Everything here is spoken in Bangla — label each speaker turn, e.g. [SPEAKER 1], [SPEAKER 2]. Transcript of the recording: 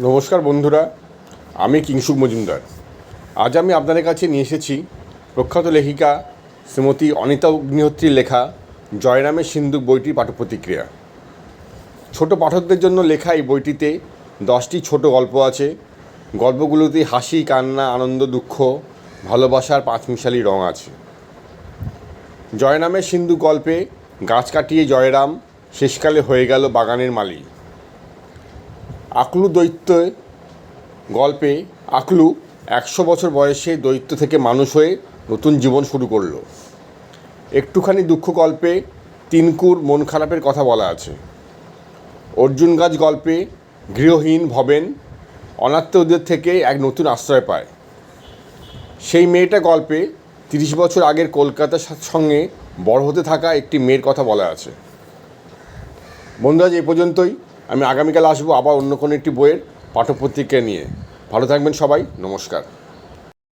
[SPEAKER 1] নমস্কার বন্ধুরা, আমি কিংসুক মজুমদার। আজ আমি আপনাদের কাছে নিয়ে এসেছি প্রখ্যাত লেখিকা শ্রীমতী অনিতা অগ্নিহোত্রীর লেখা জয়রামের সিন্ধুক বইটির পাঠপ্রতিক্রিয়া। ছোট পাঠকদের জন্য লেখা এই বইটিতে দশটি ছোট গল্প আছে। গল্পগুলোতে হাসি, কান্না, আনন্দ, দুঃখ, ভালোবাসার পাঁচমিশালি রং আছে। জয়রামের সিন্ধু গল্পে গাছ কাটিয়ে জয়রাম শেষকালে হয়ে গেল বাগানের মালিক। আকলু দৈত্য গল্পে আকলু একশো বছর বয়সে দৈত্য থেকে মানুষ হয়ে নতুন জীবন শুরু করল। একটুখানি দুঃখ গল্পে তিনকুর মন খারাপের কথা বলা আছে। অর্জুন গাছ গল্পে গৃহহীন ভবেন অনাত্মীয়দের থেকে এক নতুন আশ্রয় পায়। সেই মেয়েটা গল্পে তিরিশ বছর আগের কলকাতার সঙ্গে বড় হতে থাকা একটি মেয়ের কথা বলা আছে। বন্ধুরা এই পর্যন্তই। আমি আগামীকাল আসব আবার অন্য কোনো একটি বইয়ের পাঠ্যপত্রিকা নিয়ে। ভালো থাকবেন সবাই নমস্কার।